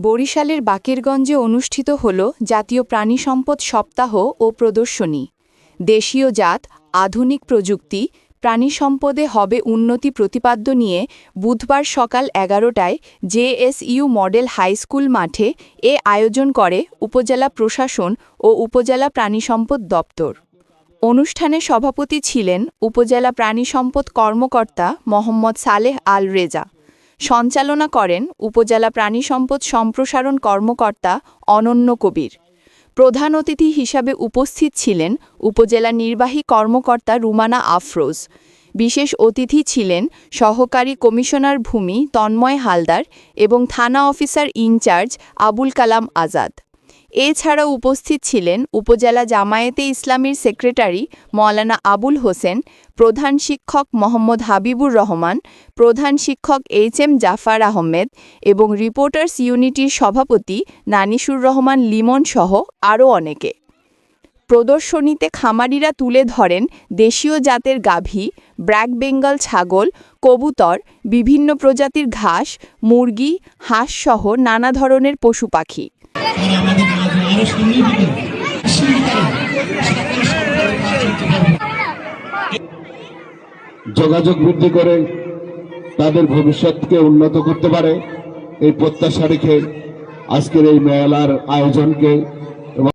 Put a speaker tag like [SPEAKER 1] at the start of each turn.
[SPEAKER 1] বরিশালের বাকেরগঞ্জে অনুষ্ঠিত হল জাতীয় প্রাণী সম্পদ সপ্তাহ ও প্রদর্শনী। দেশীয় জাত, আধুনিক প্রযুক্তি, প্রাণী সম্পদে হবে উন্নতি প্রতিপাদ্য নিয়ে বুধবার সকাল এগারোটায় জেএসইউ মডেল হাইস্কুল মাঠে এ আয়োজন করে উপজেলা প্রশাসন ও উপজেলা প্রাণী সম্পদ দপ্তর। অনুষ্ঠানে সভাপতি ছিলেন উপজেলা প্রাণী সম্পদ কর্মকর্তা মোহাম্মদ সালেহ আল রেজা। সঞ্চালনা করেন উপজেলা প্রাণী সম্পদ সম্প্রসারণ কর্মকর্তা অনন্য কবির। প্রধান অতিথি হিসাবে উপস্থিত ছিলেন উপজেলা নির্বাহী কর্মকর্তা রুমানা আফরোজ। বিশেষ অতিথি ছিলেন সহকারী কমিশনার ভূমি তন্ময় হালদার এবং থানা officer in charge Abul Kalam Azad. এছাড়াও উপস্থিত ছিলেন উপজেলা জামায়াতে ইসলামীর সেক্রেটারি মৌলানা আবুল হোসেন, প্রধান শিক্ষক মোহাম্মদ হাবিবুর রহমান, প্রধান শিক্ষক এইচ এম জাফার আহমেদ এবং রিপোর্টার্স ইউনিটির সভাপতি নানিসুর রহমান লিমন সহ আরও অনেকে। প্রদর্শনীতে খামারিরা তুলে ধরেন দেশীয় জাতের গাভী, ব্র্যাক বেঙ্গল ছাগল, কবুতর, বিভিন্ন প্রজাতির ঘাস, মুরগি হাঁসসহ নানা ধরনের পশু পাখি।
[SPEAKER 2] যোগাযোগ বৃদ্ধি করে তাদের ভবিষ্যৎকে উন্নত করতে পারে, এই প্রত্যাশা রেখে আজকের এই মেলার আয়োজনকে